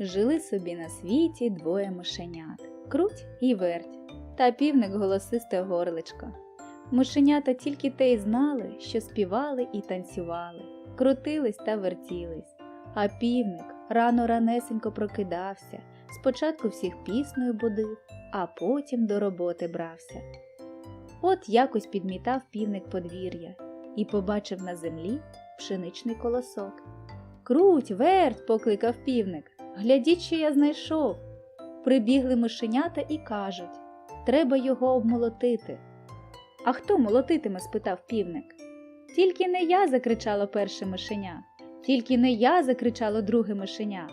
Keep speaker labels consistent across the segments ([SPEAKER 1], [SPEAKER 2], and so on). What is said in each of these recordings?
[SPEAKER 1] Жили собі на світі двоє мишенят круть і верть, та півник голосисте горличко. Мишенята тільки те й знали, що співали і танцювали, крутились та вертілись. А півник рано ранесенько прокидався, спочатку всіх піснею будив, а потім до роботи брався. От якось підмітав півник подвір'я і побачив на землі пшеничний колосок. Круть, верть, покликав півник. Глядіть, що я знайшов. Прибігли мишенята і кажуть треба його обмолотити. А хто молотитиме? спитав півник. Тільки не я, закричало перше мишеня. Тільки не я, закричало друге мишеня.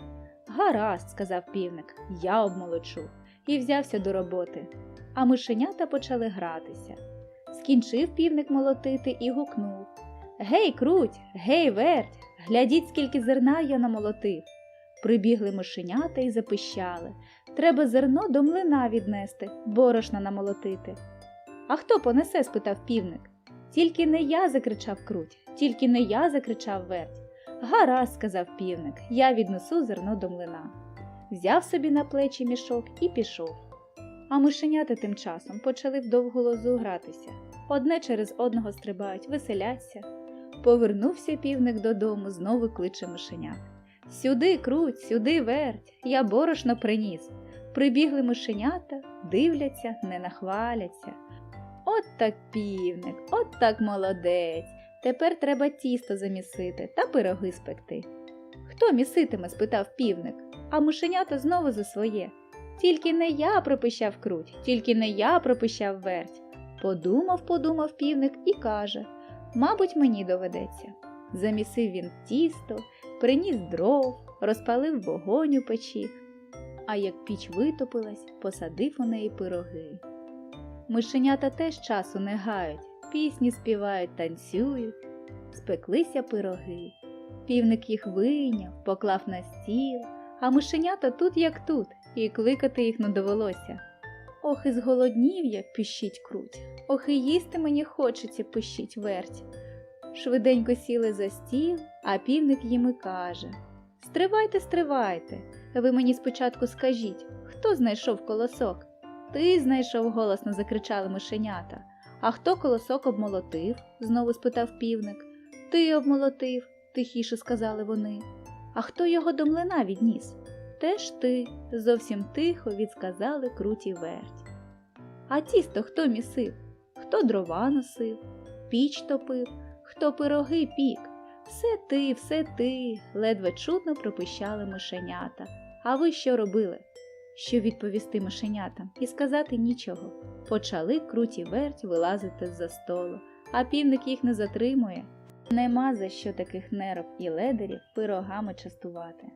[SPEAKER 1] Гаразд, сказав півник, я обмолочу, і взявся до роботи. А мишенята почали гратися. Скінчив півник молотити і гукнув Гей, круть, гей, верть, глядіть, скільки зерна я намолотив. Прибігли мишенята і запищали. Треба зерно до млина віднести, борошна намолотити. А хто понесе? спитав півник. Тільки не я, закричав круть, тільки не я, закричав верть. Гаразд, сказав півник, я віднесу зерно до млина. Взяв собі на плечі мішок і пішов. А мишенята тим часом почали вдовгу лозу гратися. Одне через одного стрибають, веселяться. Повернувся півник додому, знову кличе мишенят. Сюди, круть, сюди верть, я борошно приніс. Прибігли мишенята, дивляться, не нахваляться. От так півник, от так молодець. Тепер треба тісто замісити та пироги спекти. Хто міситиме? спитав півник, а мишенята знову за своє. Тільки не я пропищав круть, тільки не я пропищав верть. Подумав, подумав півник і каже Мабуть, мені доведеться. Замісив він тісто, приніс дров, розпалив вогонь у печі, а як піч витопилась, посадив у неї пироги. Мишенята теж часу не гають, пісні співають, танцюють, спеклися пироги. Півник їх вийняв, поклав на стіл, а мишенята тут як тут, і кликати їх не довелося. Ох, і зголоднів я, піщить круть, ох, і їсти мені хочеться, пищить верть. Швиденько сіли за стіл, а півник їм і каже Стривайте, стривайте. Ви мені спочатку скажіть, хто знайшов колосок? Ти знайшов, голосно закричали мишенята. А хто колосок обмолотив? знову спитав півник. Ти обмолотив, тихіше сказали вони. А хто його до млина відніс? Теж ти, зовсім тихо відсказали круті верть. А тісто хто місив? Хто дрова носив, піч топив, хто пироги пік? Все ти, все ти, ледве чутно пропищали мишенята. А ви що робили? Що відповісти мишенятам і сказати нічого. Почали круті верть вилазити з-за столу, а півник їх не затримує. Нема за що таких нероб і ледерів пирогами частувати.